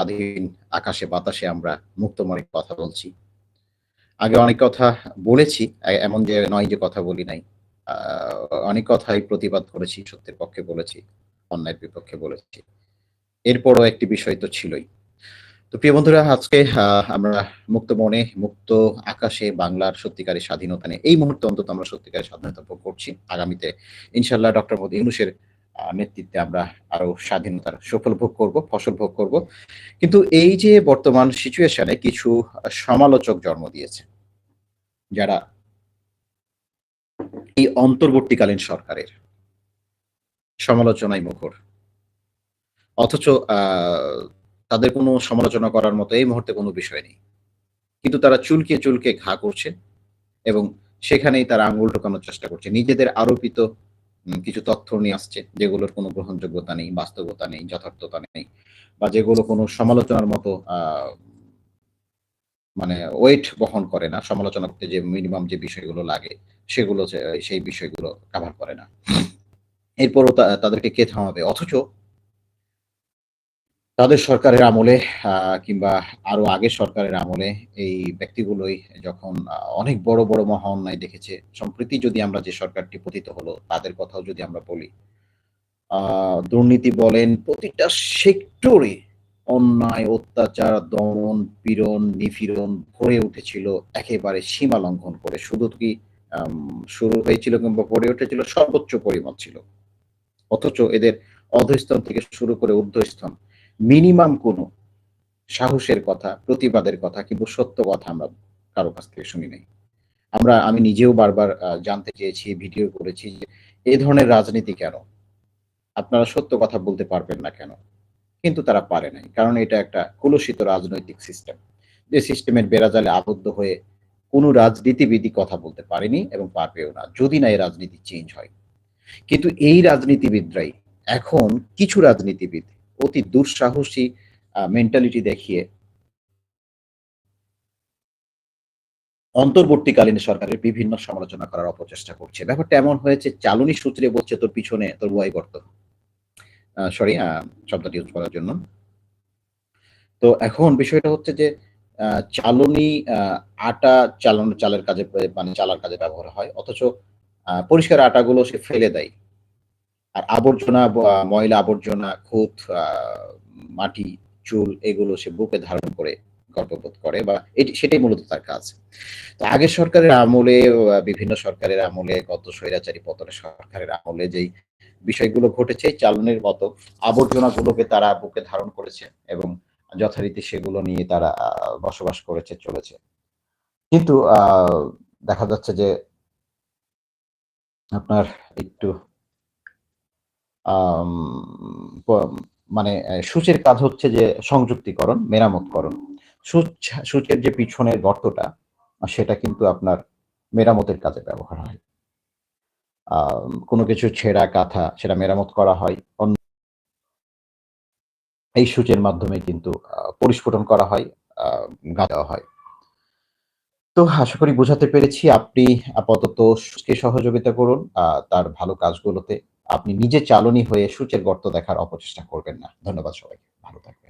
স্বাধীন আকাশে, বাতাসে আমরা মুক্ত মনে কথা বলছি। আগে অনেক কথা বলেছি এমন যে নয় যে কথা বলি নাই। অনেক কথাই প্রতিবাদ করেছি, সত্যের পক্ষে বলেছি, অন্যায়ের বিপক্ষে বলেছি। এরপরও একটি বিষয় তো ছিলই। তো প্রিয় বন্ধুরা, আজকে আমরা মুক্ত মনে, মুক্ত আকাশে বাংলার সত্যিকারের স্বাধীনতা নিয়ে, এই মুহূর্তে অন্তত আমরা সত্যিকারের স্বাধীনতা ভোগ করছি। আগামীতে ইনশাল্লাহ ডক্টর মোদী ইউনুসের নেতৃত্বে আমরা আরও স্বাধীনতার সফল ভোগ করব, ফসল ভোগ করব। কিন্তু এই যে বর্তমান সিচুয়েশনে কিছু সমালোচক জন্ম দিয়েছে, যারা এই অন্তর্বর্তীকালীন সরকারের সমালোচনায় মুখর। অথচ তাদের কোনো সমালোচনা করার মতো এই মুহূর্তে কোনো বিষয় নেই। কিন্তু তারা চুলকে চুলকে ঘা করছে এবং সেখানেই তারা আঙুল ঢোকানোর চেষ্টা করছে। নিজেদের আরোপিত কিছু তথ্য নিয়ে আসছে যেগুলোর কোনো গ্রহণযোগ্যতা নেই, বাস্তবতা নেই, যথার্থতা নেই, বা যেগুলো কোনো সমালোচনার মতো মানে ওয়েট বহন করে না। সমালোচনা করতে যে মিনিমাম যে বিষয়গুলো লাগে, সেগুলো সেই বিষয়গুলো কাভার করে না। এরপরও তাদেরকে কে থামাবে অথচ তাদের সরকারের আমলে কিংবা আরও আগের সরকারের আমলে এই ব্যক্তিগুলোই যখন অনেক বড় বড় মহা অন্যায় দেখেছে, সম্প্রতি যদি আমরা যে সরকারটি পতিত হলো, তাদের কথাও যদি আমরা বলি দুর্নীতি বলেন, প্রতিটা সেক্টরে অন্যায়, অত্যাচার, দমন, পীড়ন, নিপীড়ন ভরে উঠেছিল, একেবারে সীমা লঙ্ঘন করে। শুধু কি শুরু হয়েছিল কিংবা ভরে উঠেছিল, সর্বোচ্চ পরিমাণ ছিল। অথচ এদের অধস্তন থেকে শুরু করে ঊর্ধ্বস্তন মিনিমাম কোনো সাহসের কথা, প্রতিবাদের কথা কিন্তু সত্য কথা আমরা কারও কাছ থেকে শুনি নাই। আমরা, আমি নিজেও বারবার জানতে চেয়েছি, ভিডিও করেছি যে এ ধরনের রাজনীতি কেন? আপনারা সত্য কথা বলতে পারবেন না কেন? কিন্তু তারা পারে নাই, কারণ এটা একটা কলুষিত রাজনৈতিক সিস্টেম যে সিস্টেমের বেড়াজালে আবদ্ধ হয়ে কোনো রাজনীতিবিদই কথা বলতে পারেনি এবং পারবেও না, যদি না এই রাজনীতি চেঞ্জ হয়। কিন্তু এই রাজনীতিবিদরাই এখন কিছু রাজনীতিবিদ অতি দুঃসাহসী মেন্টালিটি দেখিয়ে অন্তর্বর্তীকালীন সরকারের বিভিন্ন সমালোচনা করার অপচেষ্টা করছে। ব্যাপারটা এমন হয়েছে, চালনী সূত্রে বলছে, তোর পিছনে, তোর বয় গর্ত। সরি শব্দটি ইউজ করার জন্য। তো এখন বিষয়টা হচ্ছে যে চালনী আটা চালানো, চালের কাজে মানে চালার কাজে ব্যবহার হয়, অথচ পরিষ্কার আটাগুলো সে ফেলে দেয়। আর আবর্জনা ময়লা আবর্জনা, খুঁত মাটি, চুল এগুলো সে বুকে ধারণ করে গর্ববোধ করে বা এটি, সেটাই মূলত তার কাজ। তো আগের সরকারের আমলে বিভিন্ন সরকারের আমলে গত স্বৈরাচারী পতনের সরকারের আমলে যেই বিষয়গুলো ঘটেছে চালনের মতো আবর্জনাগুলোকে তারা বুকে ধারণ করেছে এবং যথারীতি সেগুলো নিয়ে তারা বসবাস করেছে, চলেছে। কিন্তু দেখা যাচ্ছে যে আপনার একটু মানে সূচের কাজ হচ্ছে যে সংযুক্তিকরণ মেরামতকরণ। সূচ সূচের যে পিছনের গর্তটা সেটা কিন্তু আপনার মেরামতের কাজে ব্যবহার হয়। কোনো কিছু ছেঁড়া কাঁথা সেটা মেরামত করা হয়। অন্য এই সূচের মাধ্যমে কিন্তু পরিস্ফুটন করা হয় আহ, গা দেওয়া হয়। তো আশা করি বোঝাতে পেরেছি। আপনি আপাতত সহযোগিতা করুন তার ভালো কাজগুলোতে। আপনি নিজে চালনী হয়ে সূচের গর্ত দেখার অপচেষ্টা করবেন না। ধন্যবাদ সবাইকে। ভালো থাকবেন।